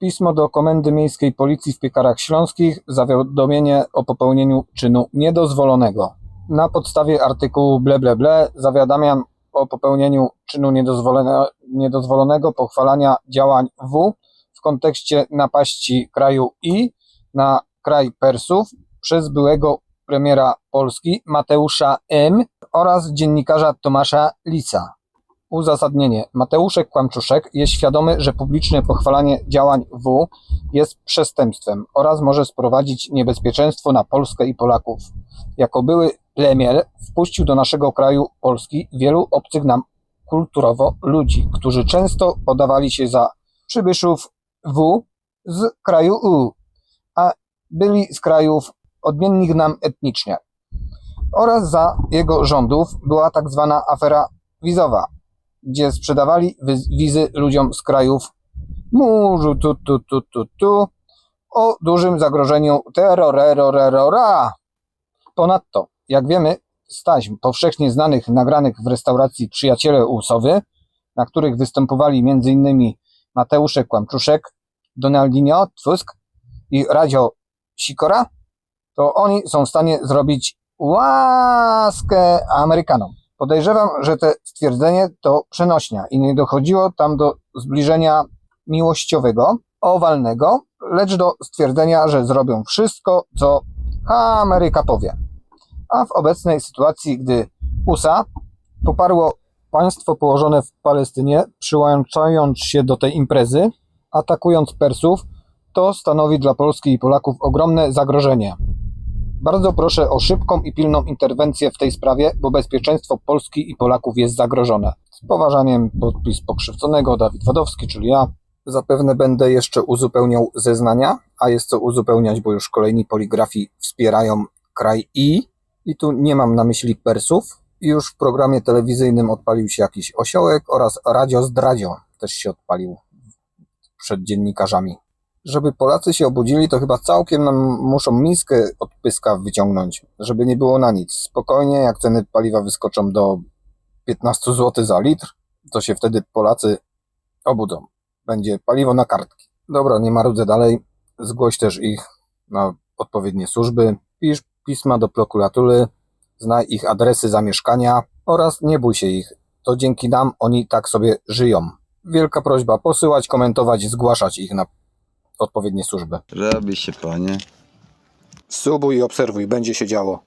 Pismo do Komendy Miejskiej Policji w Piekarach Śląskich, zawiadomienie o popełnieniu czynu niedozwolonego. Na podstawie artykułu ble ble ble zawiadamiam o popełnieniu czynu niedozwolone, niedozwolonego pochwalania działań W w kontekście napaści kraju I na kraj Persów przez byłego premiera Polski Mateusza M. oraz dziennikarza Tomasza Lisa. Uzasadnienie. Mateuszek Kłamczuszek jest świadomy, że publiczne pochwalanie działań W jest przestępstwem oraz może sprowadzić niebezpieczeństwo na Polskę i Polaków. Jako były premier wpuścił do naszego kraju Polski wielu obcych nam kulturowo ludzi, którzy często podawali się za przybyszów W z kraju U, a byli z krajów odmiennych nam etnicznie. Oraz za jego rządów była tak zwana afera wizowa, gdzie sprzedawali wizy ludziom z krajów murzu tu tu tu tu tu o dużym zagrożeniu terrorera. Ponadto, jak wiemy z taśm powszechnie znanych, nagranych w restauracji Przyjaciele Usowy, na których występowali m.in. Mateuszek Kłamczuszek, Donaldinho Tusk i Radio Sikora, to oni są w stanie zrobić łaskę Amerykanom. Podejrzewam, że te stwierdzenie to przenośnia i nie dochodziło tam do zbliżenia miłościowego, owalnego, lecz do stwierdzenia, że zrobią wszystko, co Ameryka powie. A w obecnej sytuacji, gdy USA poparło państwo położone w Palestynie, przyłączając się do tej imprezy, atakując Persów, to stanowi dla Polski i Polaków ogromne zagrożenie. Bardzo proszę o szybką i pilną interwencję w tej sprawie, bo bezpieczeństwo Polski i Polaków jest zagrożone. Z poważaniem podpis pokrzywdzonego Dawid Wadowski, czyli ja. Zapewne będę jeszcze uzupełniał zeznania, a jest co uzupełniać, bo już kolejni poligrafii wspierają kraj I. I tu nie mam na myśli Persów. Już w programie telewizyjnym odpalił się jakiś osiołek oraz Radio Zdradzio też się odpalił przed dziennikarzami żeby Polacy się obudzili, to chyba całkiem nam muszą miskę od pyska wyciągnąć, żeby nie było na nic. Spokojnie, jak ceny paliwa wyskoczą do 15 zł za litr, to się wtedy Polacy obudzą. Będzie paliwo na kartki. Dobra, nie marudzę dalej. Zgłoś też ich na odpowiednie służby. Pisz pisma do prokuratury, znaj ich adresy zamieszkania oraz nie bój się ich. To dzięki nam oni tak sobie żyją. Wielka prośba posyłać, komentować, zgłaszać ich na odpowiednie służby. Robi się panie. Subuj i obserwuj, będzie się działo.